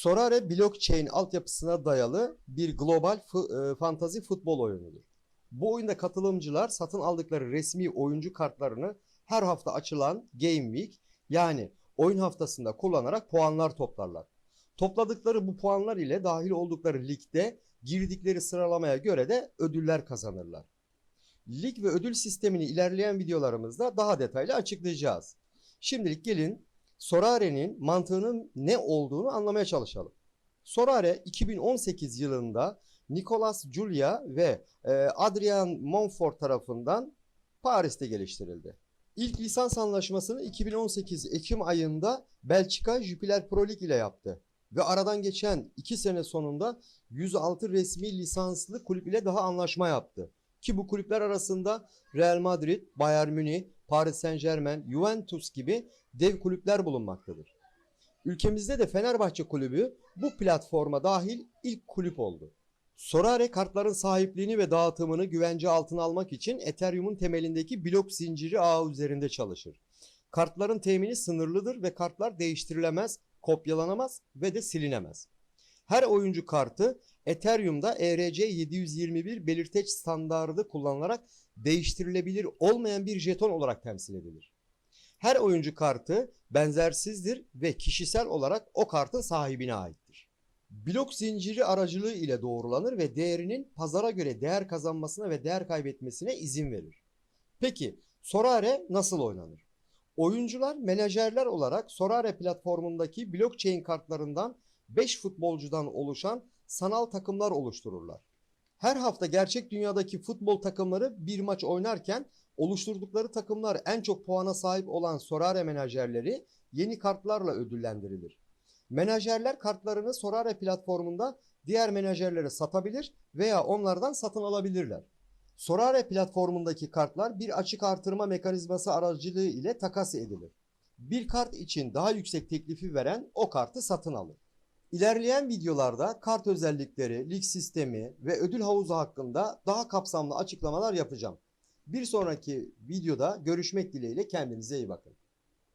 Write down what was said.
Sorare blockchain altyapısına dayalı bir global e, fantazi futbol oyunudur. Bu oyunda katılımcılar satın aldıkları resmi oyuncu kartlarını her hafta açılan Game Week yani oyun haftasında kullanarak puanlar toplarlar. Topladıkları bu puanlar ile dahil oldukları ligde girdikleri sıralamaya göre de ödüller kazanırlar. Lig ve ödül sistemini ilerleyen videolarımızda daha detaylı açıklayacağız. Şimdilik gelin Sorare'nin mantığının ne olduğunu anlamaya çalışalım. Sorare 2018 yılında Nicolas Julia ve e, Adrian Monfort tarafından Paris'te geliştirildi. İlk lisans anlaşmasını 2018 Ekim ayında Belçika Jupiler Pro Lig ile yaptı. Ve aradan geçen 2 sene sonunda 106 resmi lisanslı kulüp ile daha anlaşma yaptı. Ki bu kulüpler arasında Real Madrid, Bayern Münih, Paris Saint Germain, Juventus gibi dev kulüpler bulunmaktadır. Ülkemizde de Fenerbahçe Kulübü bu platforma dahil ilk kulüp oldu. Sorare kartların sahipliğini ve dağıtımını güvence altına almak için Ethereum'un temelindeki blok zinciri ağı üzerinde çalışır. Kartların temini sınırlıdır ve kartlar değiştirilemez, kopyalanamaz ve de silinemez. Her oyuncu kartı Ethereum'da ERC 721 belirteç standardı kullanılarak değiştirilebilir olmayan bir jeton olarak temsil edilir. Her oyuncu kartı benzersizdir ve kişisel olarak o kartın sahibine aittir. Blok zinciri aracılığı ile doğrulanır ve değerinin pazara göre değer kazanmasına ve değer kaybetmesine izin verir. Peki Sorare nasıl oynanır? Oyuncular menajerler olarak Sorare platformundaki blockchain kartlarından 5 futbolcudan oluşan sanal takımlar oluştururlar. Her hafta gerçek dünyadaki futbol takımları bir maç oynarken oluşturdukları takımlar en çok puana sahip olan Sorare menajerleri yeni kartlarla ödüllendirilir. Menajerler kartlarını Sorare platformunda diğer menajerlere satabilir veya onlardan satın alabilirler. Sorare platformundaki kartlar bir açık artırma mekanizması aracılığı ile takas edilir. Bir kart için daha yüksek teklifi veren o kartı satın alır. İlerleyen videolarda kart özellikleri, lig sistemi ve ödül havuzu hakkında daha kapsamlı açıklamalar yapacağım. Bir sonraki videoda görüşmek dileğiyle kendinize iyi bakın.